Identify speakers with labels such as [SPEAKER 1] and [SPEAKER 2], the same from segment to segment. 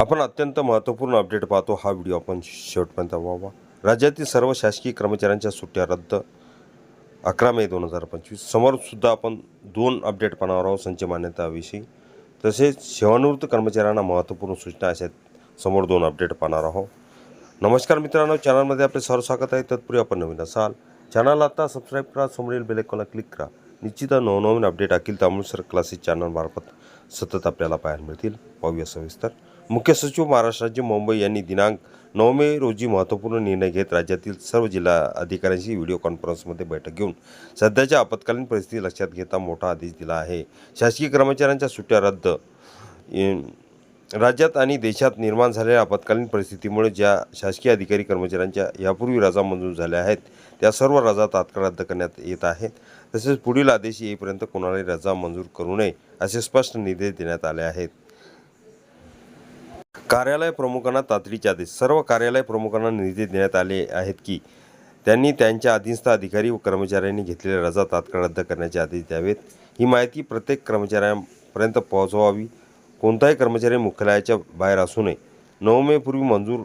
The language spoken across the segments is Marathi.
[SPEAKER 1] आपण अत्यंत महत्त्वपूर्ण अपडेट पाहतो. हा व्हिडिओ आपण शेवटपर्यंत व्हावा राज्यातील सर्व शासकीय कर्मचाऱ्यांच्या सुट्ट्या रद्द. अकरा मे दोन हजार पंचवीस. समोरसुद्धा आपण दोन अपडेट पाहणार आहोत संच मान्यताविषयी. तसेच सेवानिवृत्त कर्मचाऱ्यांना महत्त्वपूर्ण सूचना अशा समोर दोन अपडेट पाहणार आहोत. नमस्कार मित्रांनो. चॅनलमध्ये आपले सर्व स्वागत आहे. तत्पूर्वी आपण नवीन असाल. चॅनल आता सबस्क्राईब करा. समोरील बेलेकॉनला क्लिक करा. निश्चित नवनवीन अपडेट अखिल तामिळसर क्लासेस चॅनलमार्फत सतत आपल्याला पाहायला मिळतील. पाहूया सविस्तर. मुख्य सचिव महाराष्ट्र राज्य मुंबई यांनी दिनांक नऊ मे रोजी महत्त्वपूर्ण निर्णय घेत राज्यातील सर्व जिल्हा अधिकाऱ्यांशी व्हिडिओ कॉन्फरन्समध्ये बैठक घेऊन सध्याच्या आपत्कालीन परिस्थिती लक्षात घेता मोठा आदेश दिला आहे. शासकीय कर्मचाऱ्यांच्या सुट्ट्या रद्द. राज्यात आणि देशात निर्माण झालेल्या आपत्कालीन परिस्थितीमुळे ज्या शासकीय अधिकारी कर्मचाऱ्यांच्या यापूर्वी रजा मंजूर झाल्या आहेत त्या सर्व रजा तात्काळ रद्द करण्यात येत आहेत. तसेच पुढील आदेश येईपर्यंत कोणालाही रजा मंजूर करू नये असे स्पष्ट निर्देश देण्यात आले आहेत. कार्यालय प्रमुखांना तातडीचे आदेश. सर्व कार्यालय प्रमुखांना निर्देश देण्यात आले आहेत की त्यांनी त्यांच्या अधीनस्थ अधिकारी व कर्मचाऱ्यांनी घेतलेल्या रजा तात्काळ रद्द करण्याचे आदेश द्यावेत. ही माहिती प्रत्येक कर्मचाऱ्यांपर्यंत पोहोचवावी. कोणताही कर्मचारी मुख्यालयाच्या बाहेर असू नये. नऊ मे पूर्वी मंजूर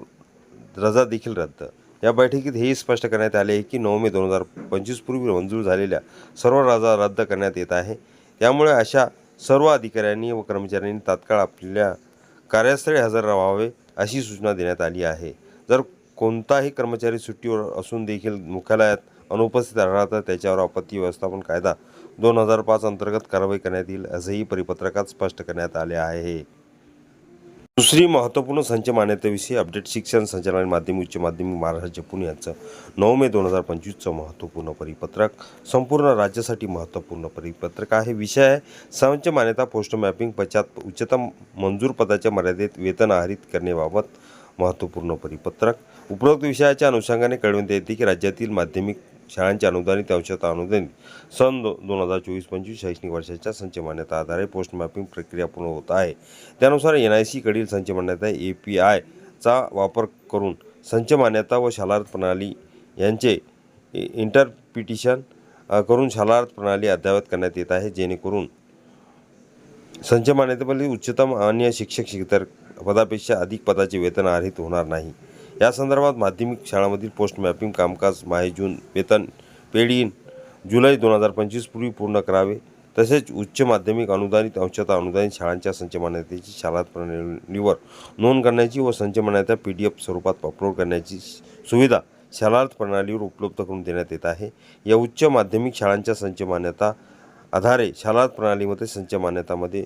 [SPEAKER 1] रजा देखील रद्द. या बैठकीत हेही स्पष्ट करण्यात आले आहे की नऊ मे दोन हजार पंचवीस पूर्वी मंजूर झालेल्या सर्व रजा रद्द करण्यात येत आहे. त्यामुळे अशा सर्व अधिकाऱ्यांनी व कर्मचाऱ्यांनी तात्काळ आपल्या कार्यस्थळी हजर राहावे अशी सूचना देण्यात आली आहे. जर कोणताही कर्मचारी सुट्टीवर असून देखील मुख्यालयात अनुपस्थित राहिला तर त्याच्यावर आपत्ती व्यवस्थापन कायदा दोन हजार पाच अंतर्गत कारवाई करण्यात येईल असंही परिपत्रकात स्पष्ट करण्यात आले आहे. दुसरी महत्त्वपूर्ण संच मान्यतेविषयी अपडेट शिक्षण संचालन माध्यमिक उच्च माध्यमिक महाराष्ट्राचे पुणे यांचं नऊ मे दोन हजार पंचवीसचं महत्त्वपूर्ण परिपत्रक. संपूर्ण राज्यासाठी महत्त्वपूर्ण परिपत्रक आहे. विषय आहे संच मान्यता पोस्ट मॅपिंग पश्चात उच्चतम मंजूर पदाच्या मर्यादेत वेतन आहारित करण्याबाबत महत्त्वपूर्ण परिपत्रक. उपरोक्त विषयाच्या अनुषंगाने कळविण्यात येते की राज्यातील माध्यमिक शाळांच्या अनुदानित अंशात अनुदानित. सन दो दोन हजार चोवीस पंचवीस शैक्षणिक वर्षाच्या संच मान्यता आधारे पोस्ट मॅपिंग प्रक्रिया पूर्ण होत आहे. त्यानुसार एन आय सीकडील संच मान्यता ए पी आयचा वापर करून संच मान्यता व शालार्थ प्रणाली यांचे इंटरपिटिशन करून शालार्थ प्रणाली अद्ययावत करण्यात येत आहे. जेणेकरून संच मान्यतेपैकी उच्चतम आणि शिक्षक शिक्षक पदापेक्षा अधिक पदाचे वेतन आधारित होणार नाही. या संदर्भात माध्यमिक शाळांमधील पोस्ट मॅपिंग कामकाज माहे जून वेतन पेड इन जुलै दोन हजार पंचवीस पूर्वी पूर्ण करावे. तसेच उच्च माध्यमिक अनुदानित अंशता अनुदानित शाळांच्या संच मान्यतेची शालात प्रणालीवर नोंद करण्याची व संच मान्यता पी डी एफ स्वरूपात अपलोड करण्याची सुविधा शालार्थ प्रणालीवर उपलब्ध करून देण्यात येत आहे. या उच्च माध्यमिक शाळांच्या संच मान्यता आधारे शालार्थ प्रणालीमध्ये संच मान्यतामध्ये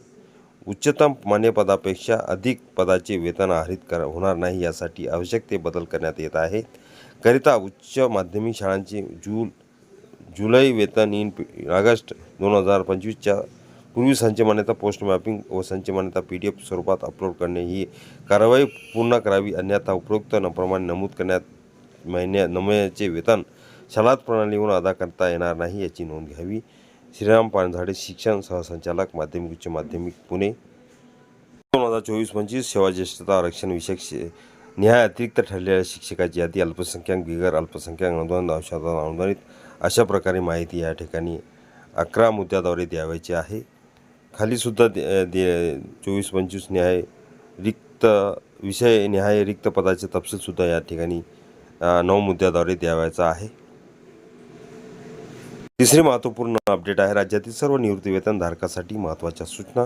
[SPEAKER 1] उच्चतम मान्यपदापेक्षा अधिक पदाचे वेतन आहारित कर होणार नाही यासाठी आवश्यक ते बदल करण्यात येत आहे. करिता उच्च माध्यमिक शाळांचे जूल जुलै वेतन इन ऑगस्ट दोन हजार पंचवीसच्या पूर्वी संच मान्यता पोस्ट मॅपिंग व संच मान्यता पी डी एफ स्वरूपात अपलोड करणे ही कारवाई पूर्ण करावी अन्यथा उपरोक्त न- प्रमाणे नमूद करण्यात महिन्या नमयाचे वेतन शालात प्रणालीवरून अदा करता येणार नाही याची नोंद घ्यावी. श्रीराम पाणझाडे शिक्षण सहसंचालक माध्यमिक उच्च माध्यमिक पुणे. दोन हजार चोवीस पंचवीस सेवा ज्येष्ठता आरक्षण विषयक शि निहाय अतिरिक्त ठरलेल्या शिक्षकाची यादी अल्पसंख्याक बिगर अल्पसंख्याक अनुदान अंशादान अनुदानित अशा प्रकारे माहिती या ठिकाणी अकरा मुद्द्याद्वारे द्यावायची आहे. खालीसुद्धा दे दे चोवीस पंचवीस न्याय रिक्त विषय न्याय रिक्त पदाचे तपशीलसुद्धा या ठिकाणी नऊ मुद्द्याद्वारे द्यावायचा आहे. तिसरी महत्त्वपूर्ण अपडेट आहे राज्यातील सर्व निवृत्तीवेतनधारकासाठी महत्त्वाच्या सूचना.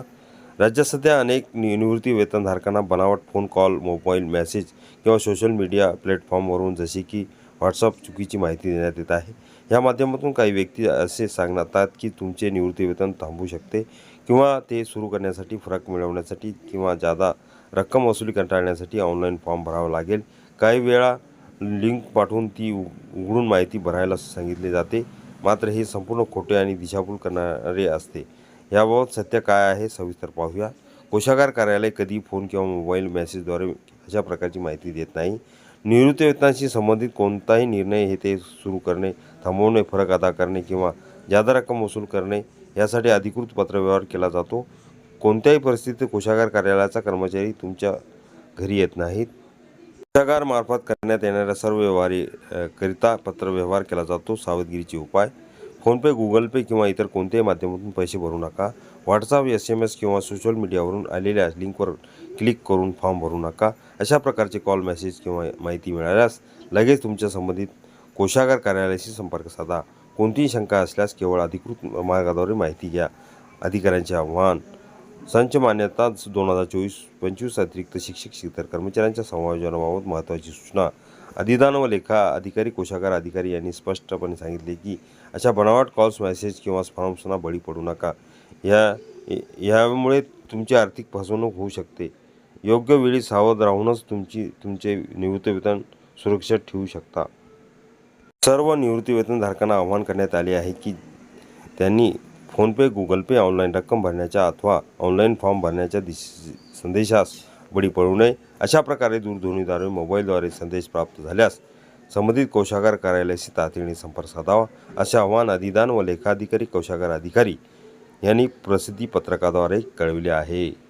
[SPEAKER 1] राज्यात सध्या अनेक नि निवृत्ती वेतनधारकांना बनावट फोन कॉल मोबाईल मेसेज किंवा सोशल मीडिया प्लॅटफॉर्मवरून जसे की व्हॉट्सअप चुकीची माहिती देण्यात येत आहे. या माध्यमातून काही व्यक्ती असे सांगतात की तुमचे निवृत्ती वेतन थांबू शकते किंवा ते सुरू करण्यासाठी फरक मिळवण्यासाठी किंवा जादा रक्कम वसुली कंटाळण्यासाठी ऑनलाईन फॉर्म भरावा लागेल. काही वेळा लिंक पाठवून ती उघडून माहिती भरायला सांगितले जाते. मात्र हे संपूर्ण खोटे आणि दिशाभूल करणारे असते. याबाबत सत्य काय आहे सविस्तर पाहूया. कोशागार कार्यालय कधी फोन किंवा मोबाईल मेसेजद्वारे अशा प्रकारची माहिती देत नाही. निवृत्तीवेतनाशी संबंधित कोणताही निर्णय हे ते सुरू करणे थांबवणे फरक अदा करणे किंवा जादा रक्कम वसूल करणे यासाठी अधिकृत पत्रव्यवहार केला जातो. कोणत्याही परिस्थितीत कोशागार कार्यालयाचा कर्मचारी तुमच्या घरी येत नाहीत. कोशागार मार्फत करण्यात येणाऱ्या सर्व व्यवहारी पत्रव्यवहार केला जातो. सावधगिरीचे उपाय. फोनपे गुगल पे किंवा इतर कोणत्याही माध्यमातून पैसे भरू नका. व्हॉट्सअप एस एम एस किंवा सोशल मीडियावरून आलेल्या लिंकवर क्लिक करून फॉर्म भरू नका. अशा प्रकारचे कॉल मेसेज किंवा माहिती मिळाल्यास लगेच तुमच्या संबंधित कोशागार कार्यालयाशी संपर्क साधा. कोणतीही शंका असल्यास केवळ अधिकृत मार्गाद्वारे माहिती घ्या. अधिकाऱ्यांचे आव्हान. संच मान्यता दोन हजार चोवीस पंचवीस अतिरिक्त शिक्षक इतर कर्मचाऱ्यांच्या समायोजनाबाबत महत्त्वाची सूचना. अधिदान व लेखा अधिकारी कोशागार अधिकारी यांनी स्पष्टपणे सांगितले की अशा बनावट कॉल्स मेसेज किंवा फॉर्म्सना बळी पडू नका. या यामुळे तुमची आर्थिक फसवणूक होऊ शकते. योग्य वेळी सावध राहूनच तुमची तुमचे निवृत्तीवेतन सुरक्षित ठेवू शकता. सर्व निवृत्तीवेतनधारकांना आवाहन करण्यात आले आहे की त्यांनी फोनपे गुगल पे ऑनलाईन रक्कम भरण्याच्या अथवा ऑनलाईन फॉर्म भरण्याच्या दिश संदेशास बळी पडू नये. अशा प्रकारे दूरध्वनीद्वारे मोबाईलद्वारे संदेश प्राप्त झाल्यास संबंधित कोशागार कार्यालयाशी तातडीने संपर्क साधावा. असे आव्हान अधिदान व लेखाधिकारी कोशागार अधिकारी यांनी प्रसिद्धी पत्रकाद्वारे कळविले आहे.